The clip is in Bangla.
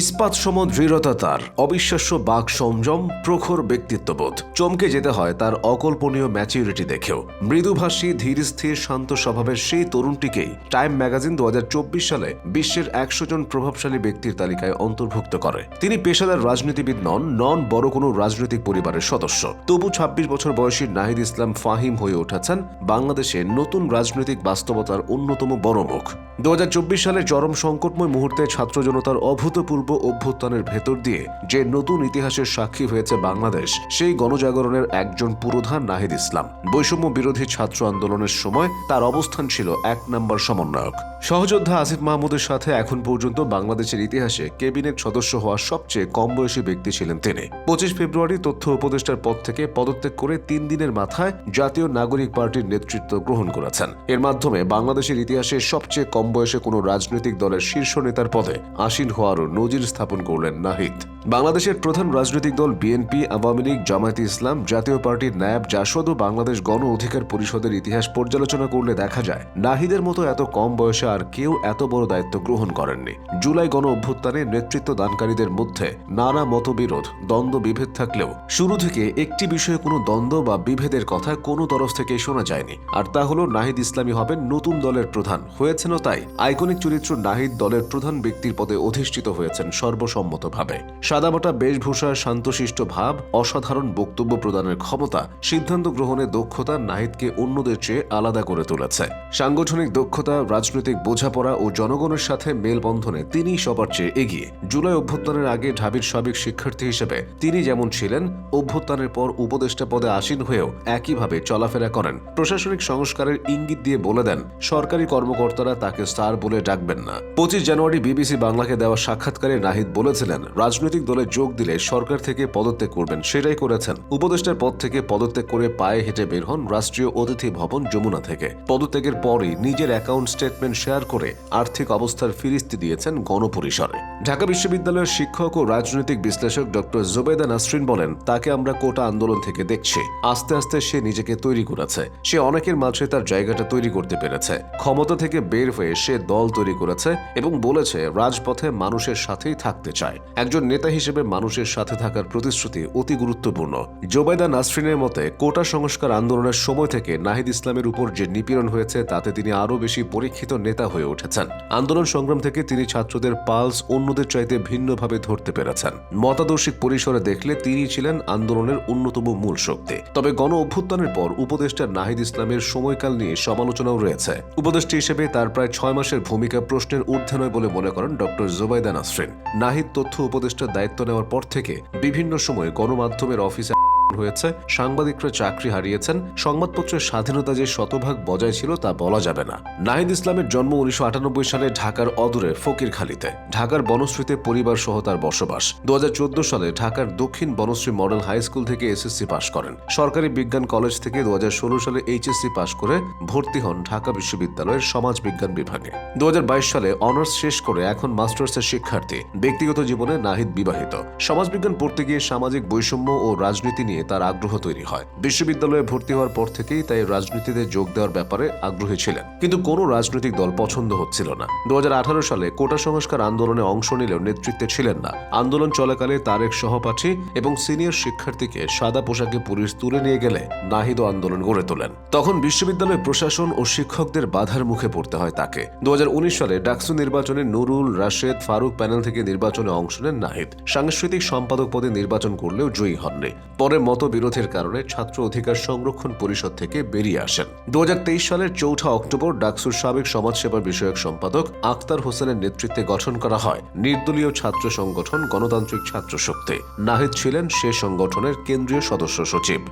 ইস্পাত সম দৃঢ়তা তার, অবিশ্বাস্য বাক সংযম, প্রখর ব্যক্তিত্ববোধ। চমকে যেতে হয় তার অকল্পনীয় ম্যাচিউরিটি দেখেও। মৃদুভাষী, ধীর স্থির, শান্ত স্বভাবের সেই তরুণটিকেই টাইম ম্যাগাজিন দু সালে বিশ্বের একশো জন প্রভাবশালী ব্যক্তির তালিকায় অন্তর্ভুক্ত করে। তিনি পেশাদার রাজনীতিবিদ নন নন বড় কোনো রাজনৈতিক পরিবারের সদস্য। তবু ২৬ বছর বয়সী নাহিদ ইসলাম ফাহিম হয়ে উঠেছেন বাংলাদেশে নতুন রাজনৈতিক বাস্তবতার অন্যতম বড় মুখ। দু হাজার চব্বিশ সালে চরম সংকটময় মুহূর্তে ছাত্র জনতার অভূতপূর্ব অভ্যুত্থানের ভেতর দিয়ে যে নতুন ইতিহাসের সাক্ষী হয়েছে বাংলাদেশ, সেই গণজাগরণের একজন পুরোধান নাহিদ ইসলাম। বৈষম্য বিরোধী ছাত্র আন্দোলনের সময় তার অবস্থান ছিল এক নম্বর সমন্বয়ক। সহযোদ্ধা আসিফ মাহমুদের সাথে এখন পর্যন্ত বাংলাদেশের ইতিহাসে ক্যাবিনেট সদস্য হওয়ার সবচেয়ে কম বয়সী ব্যক্তি ছিলেন তিনি। পঁচিশ ফেব্রুয়ারি তথ্য উপদেষ্টার পদ থেকে পদত্যাগ করে তিন দিনের মাথায় জাতীয় নাগরিক পার্টির নেতৃত্ব গ্রহণ করেছেন। এর মাধ্যমে বাংলাদেশের ইতিহাসে সবচেয়ে কম বয়সে কোনো রাজনৈতিক দলের শীর্ষ নেতার পদে আসীন হওয়ারও নজির স্থাপন করলেন নাহিদ। বাংলাদেশের প্রধান রাজনৈতিক দল বিএনপি, আওয়ামী লীগ, জামায়াতে ইসলাম, জাতীয় পার্টির ন্যাব জাসদ ও বাংলাদেশ গণ অধিকার পরিষদের ইতিহাস পর্যালোচনা করলে দেখা যায়, নাহিদের মতো এত কম বয়সে আর কেউ এত বড় দায়িত্ব গ্রহণ করেননি। জুলাই গণ অভ্যুত্থানে নেতৃত্ব দানকারীদের মধ্যে নানা মতবিরোধ, দ্বন্দ্ব, বিভেদ থাকলেও শুরু থেকে একটি বিষয়ে কোনো দ্বন্দ্ব বা বিভেদের কথা কোনো তরফ থেকে শোনা যায়নি। আর তা হলো, নাহিদ ইসলামী হবেন নতুন দলের প্রধান। হয়েছেনও তাই আইকনিক চরিত্র নাহিদ দলের প্রধান ব্যক্তির পদে অধিষ্ঠিত হয়েছেন সর্বসম্মতভাবে। সাদামাটা বেশভূষা শান্তশিষ্ট ভাব, অসাধারণ বক্তব্য প্রদানের ক্ষমতা, সিদ্ধান্ত গ্রহণে দক্ষতা নাহিদকে অন্যদের চেয়ে আলাদা করে তুলেছে। সাংগঠনিক দক্ষতা, রাজনৈতিক বোঝাপড়া ও জনগণের সাথে মেলবন্ধনে তিনি সবার চেয়ে এগিয়ে। জুলাই অভ্যুত্থানের আগে ঢাবির সাবেক শিক্ষার্থী হিসেবে তিনি যেমন ছিলেন, অভ্যুত্থানের পর উপদেষ্টা পদে আসীন হয়েও একইভাবে চলাফেরা করেন। প্রশাসনিক সংস্কারের ইঙ্গিত দিয়ে বলে দেন, সরকারি কর্মকর্তারা তাকে স্টার বলে ডাকবেন না। পঁচিশ জানুয়ারি বিবিসি বাংলাকে দেওয়া সাক্ষাৎকারে নাহিদ বলেছিলেন, রাজনৈতিক দলে যোগ দিলে সরকার থেকে পদত্যাগ করবেন। সেটাই করেছেন। উপদেষ্টার পদ থেকে পদত্যাগ করে পায়ে হেঁটে বের হন রাষ্ট্রীয় অতিথি ভবন যমুনা থেকে। পদত্যাগের পরই নিজের অ্যাকাউন্ট স্টেটমেন্ট শেয়ার করে আর্থিক অবস্থার ফিরিস্তি দিয়েছেন গণপরিসরে ঢাকা বিশ্ববিদ্যালয়ের শিক্ষক ও রাজনৈতিক বিশ্লেষক ডক্টর জোবেদা নাসরিন বলেন, তাকে আমরা কোটা আন্দোলন থেকে দেখছি। আস্তে আস্তে সে নিজেকে তৈরি করেছে। সে অনেকের মাঝে তার জায়গাটা তৈরি করতে পেরেছে। ক্ষমতা থেকে বের হয়ে সে দল তৈরি করেছে এবং বলেছে, রাজপথে মানুষের সাথেই থাকতে চায়। একজন নেতা হিসেবে মানুষের সাথে থাকার প্রতিশ্রুতি অতি গুরুত্বপূর্ণ। জোবেদা নাসরিনের মতে, কোটা সংস্কার আন্দোলনের সময় থেকে নাহিদ ইসলামের উপর যে নিপীড়ন হয়েছে, তাতে তিনি আরও বেশি পরীক্ষিত নেতা হয়ে উঠেছেন। আন্দোলন সংগ্রাম থেকে তিনি ছাত্রদের পালস অন্যদের চাইতে ভিন্নভাবে ধরতে পেরেছেন। মতাদর্শিক পরিসরে দেখলে তিনি ছিলেন আন্দোলনের অন্যতম মূল শক্তি। তবে গণ অভ্যুত্থানের পর উপদেষ্টা নাহিদ ইসলামের সময়কাল নিয়ে সমালোচনাও রয়েছে। উপদেষ্টা হিসেবে তার প্রায় ছয় মাসের ভূমিকা প্রশ্নের ঊর্ধ্বে নয় বলে মনে করেন ডক্টর জোবাইদা নাসরিন। নাহিদ তথ্য উপদেষ্টার দায়িত্ব নেওয়ার পর থেকে বিভিন্ন সময়ে গণমাধ্যমের অফিসে হয়েছে, সাংবাদিকরা চাকরি হারিয়েছেন, সংবাদপত্রের স্বাধীনতা যে শতভাগ বজায় ছিল তা বলা যাবে না। নাহিদ ইসলামের জন্ম উনিশশো সালে ঢাকার অদূরে, ফকিরখালীতে। ঢাকার বনশ্রীতে পরিবার সহ তার বসবাস। দু সালে ঢাকার দক্ষিণ বনশ্রী মডেল হাই স্কুল থেকে এসএসসি পাশ করেন। সরকারি বিজ্ঞান কলেজ থেকে দু হাজার ষোলো সালে এইচএসসি পাশ করে ভর্তি হন ঢাকা বিশ্ববিদ্যালয়ের সমাজ বিজ্ঞান বিভাগে। দু হাজার বাইশ সালে অনার্স শেষ করে এখন মাস্টার্সের শিক্ষার্থী। ব্যক্তিগত জীবনে নাহিদ বিবাহিত। সমাজবিজ্ঞান পড়তে গিয়ে সামাজিক বৈষম্য ও রাজনীতি নিয়ে তার আগ্রহ তৈরি হয়। বিশ্ববিদ্যালয়ে ভর্তি হওয়ার পর থেকেই তাই রাজনীতিতে যোগ দেওয়ার ব্যাপারে আগ্রহী ছিলেন। কিন্তু কোনো রাজনৈতিক দল পছন্দ হচ্ছিল না। দু সালে কোটা সংস্কার আন্দোলনে অংশ নিলেও নেতৃত্বে ছিলেন না। আন্দোলন চলাকালে তার এক সহপাঠী এবং সিনিয়র শিক্ষার্থীকে সাদা পোশাকে পুলিশ তুলে নিয়ে গেলে নাহিদ আন্দোলন গড়ে তোলেন। তখন বিশ্ববিদ্যালয় প্রশাসন ও শিক্ষকদের বাধার মুখে পড়তে হয় তাকে। দু হাজার উনিশ সালে ডাকসু নির্বাচনে নুরুল রাশেদ ফারুক প্যানেল থেকে নির্বাচনে অংশ নেন নাহিদ। সাংস্কৃতিক সম্পাদক পদে নির্বাচন করলেও জয়ী হননি। পরে মতবিরোধের কারণে ছাত্র অধিকার সংরক্ষণ পরিষদ থেকে বেরিয়ে আসেন। দু হাজার তেইশ সালের চৌঠা অক্টোবর ডাকসুর সাবেক সমাজসেবা বিষয়ক সম্পাদক আক্তার হোসেনের নেতৃত্বে গঠন করা হয়। নির্দলীয় ছাত্র সংগঠন গণতান্ত্রিক ছাত্র শক্তি। নাহিদ ছিলেন সে সংগঠনের কেন্দ্রীয় সদস্য সচিব।